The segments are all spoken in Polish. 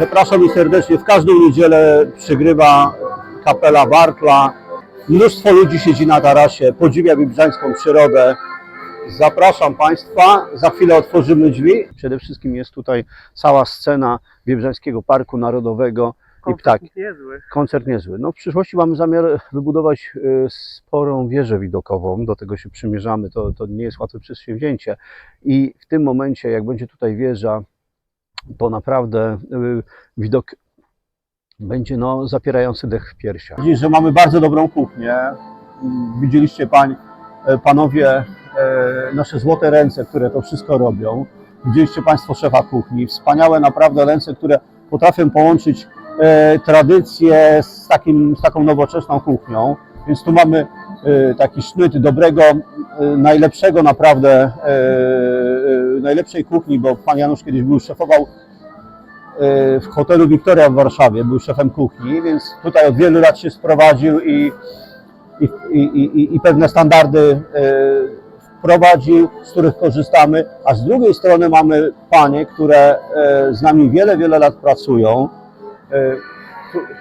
Zapraszam i serdecznie. W każdą niedzielę przygrywa kapela Bartla. Mnóstwo ludzi siedzi na tarasie, podziwia bibrzańską przyrodę. Zapraszam Państwa. Za chwilę otworzymy drzwi. Przede wszystkim jest tutaj cała scena Biebrzańskiego Parku Narodowego i ptaki. Niezły. Koncert niezły. No w przyszłości mamy zamiar wybudować y, sporą wieżę widokową. Do tego się przymierzamy. To, to nie jest łatwe przedsięwzięcie. I w tym momencie, jak będzie tutaj wieża, to naprawdę y, widok będzie no, zapierający dech w piersiach. Widzisz, że mamy bardzo dobrą kuchnię. Widzieliście pań, e, panowie e, nasze złote ręce, które to wszystko robią. Widzieliście Państwo szefa kuchni. Wspaniałe naprawdę ręce, które potrafią połączyć tradycję z, takim, z taką nowoczesną kuchnią. Więc tu mamy e, taki sznyt dobrego, e, najlepszego naprawdę, e, e, najlepszej kuchni, bo pan Janusz kiedyś był szefował e, w hotelu Wiktoria w Warszawie, był szefem kuchni, więc tutaj od wielu lat się sprowadził i, i, i, i, pewne standardy e, wprowadził, z których korzystamy, a z drugiej strony mamy panie, które e, z nami wiele, wiele lat pracują, e,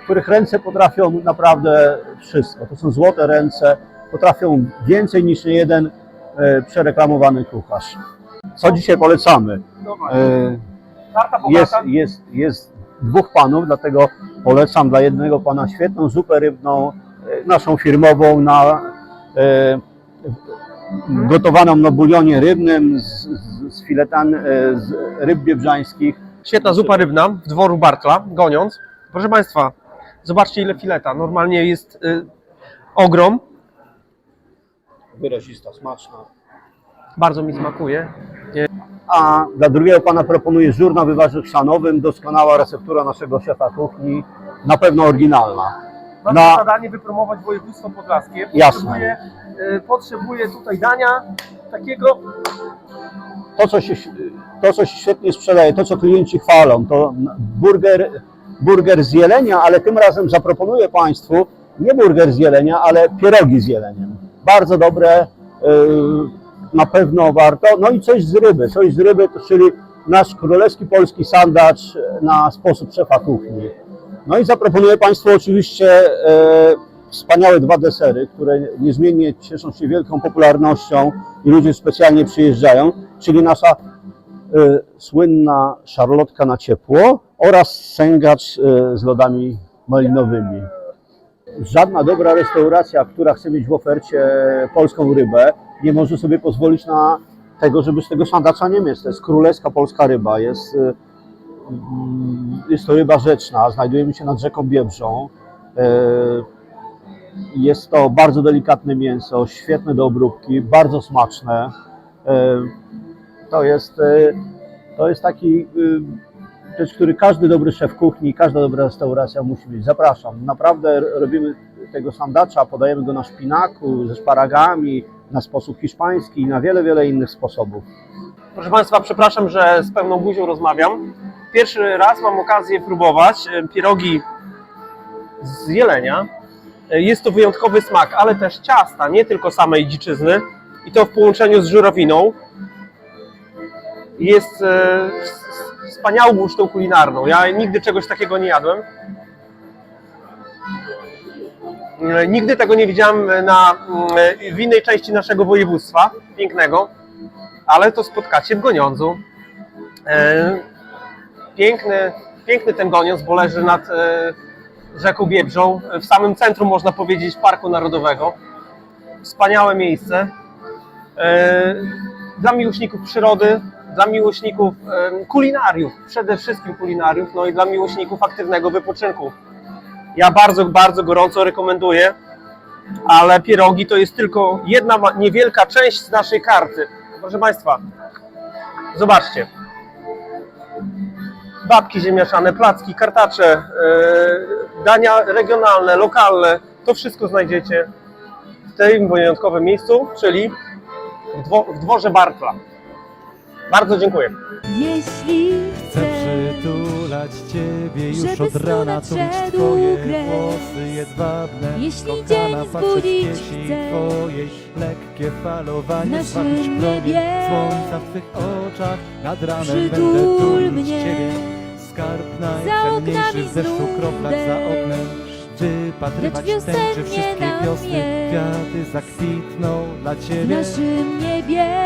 których ręce potrafią naprawdę wszystko. To są złote ręce, potrafią więcej niż jeden e, przereklamowany kucharz. Co dzisiaj polecamy? E, jest, jest, jest dwóch panów, dlatego polecam dla jednego pana świetną zupę rybną, e, naszą firmową, na, e, gotowaną na bulionie rybnym z, z, z filetan e, z ryb biebrzańskich. Świetna zupa rybna w dworu Bartla, goniąc. Proszę Państwa, zobaczcie ile fileta. Normalnie jest y, ogrom. Wyrazista, smaczna. Bardzo mi smakuje. A dla drugiego pana proponuję żur na wywarze chrzanowym, doskonała receptura naszego szefa kuchni, na pewno oryginalna. Mam Na- zadanie wypromować województwo podlaskie. Jasne. Potrzebuję, y, potrzebuję tutaj dania takiego to, co się, to, co się świetnie sprzedaje, to, co klienci chwalą, to burger, burger z jelenia, ale tym razem zaproponuję Państwu nie burger z jelenia, ale pierogi z jeleniem. Bardzo dobre, yy, na pewno warto. No i coś z ryby, coś z ryby, czyli nasz królewski polski sandacz na sposób szefa kuchni. No i zaproponuję Państwu oczywiście e, wspaniałe dwa desery, które niezmiennie cieszą się wielką popularnością i ludzie specjalnie przyjeżdżają, czyli nasza e, słynna szarlotka na ciepło oraz sęgacz e, z lodami malinowymi. Żadna dobra restauracja, która chce mieć w ofercie polską rybę, nie może sobie pozwolić na tego, żeby z tego sandacza nie mieć. To jest królewska polska ryba, jest, e, mm, jest to ryba rzeczna, znajdujemy się nad rzeką Biebrzą. Jest to bardzo delikatne mięso, świetne do obróbki, bardzo smaczne. E, To jest, e, to jest taki e, rzecz, który każdy dobry szef kuchni, każda dobra restauracja musi mieć. Zapraszam. Naprawdę robimy tego sandacza, podajemy go na szpinaku, ze szparagami, na sposób hiszpański i na wiele, wiele innych sposobów. Proszę Państwa, przepraszam, że z pełną buzią rozmawiam. Pierwszy raz mam okazję próbować pierogi z jelenia. E, Jest to wyjątkowy smak, ale też ciasta, nie tylko samej dziczyzny. I to w połączeniu z żurawiną. Jest e, wspaniałą ucztą kulinarną. Ja nigdy czegoś takiego nie jadłem. E, Nigdy tego nie widziałem na, mm, w innej części naszego województwa, pięknego ale to spotkacie w Goniądzu. Piękny, piękny ten Goniądz, bo leży nad rzeką Biebrzą, w samym centrum, można powiedzieć, Parku Narodowego. Wspaniałe miejsce. E, dla miłośników przyrody, dla miłośników e, kulinariów, przede wszystkim kulinariów, no i dla miłośników aktywnego wypoczynku. Ja bardzo, bardzo gorąco rekomenduję, ale pierogi to jest tylko jedna niewielka część z naszej karty. Proszę Państwa, zobaczcie. Babki ziemniaczane, placki, kartacze, yy, dania regionalne, lokalne. To wszystko znajdziecie w tym wyjątkowym miejscu, czyli w, dwo, w dworze Bartla. Bardzo dziękuję. Jeśli Chcę chcesz, przytulać Ciebie już żeby od rana, tulić Twoje grę. włosy jedwabne. Jeśli Kochana, patrzeć pieśni chcę, Twojej lekkie falowanie, naszym zbawić promień słońca w Twych oczach. Nad ranem Przytul będę tulić mnie. Ciebie. Skarb Za najcenniejszy w deszczu kroplach za oknem. Wypatrywać tęczy wszystkie wiosny. Kwiaty zakwitną dla w Ciebie. naszym niebie.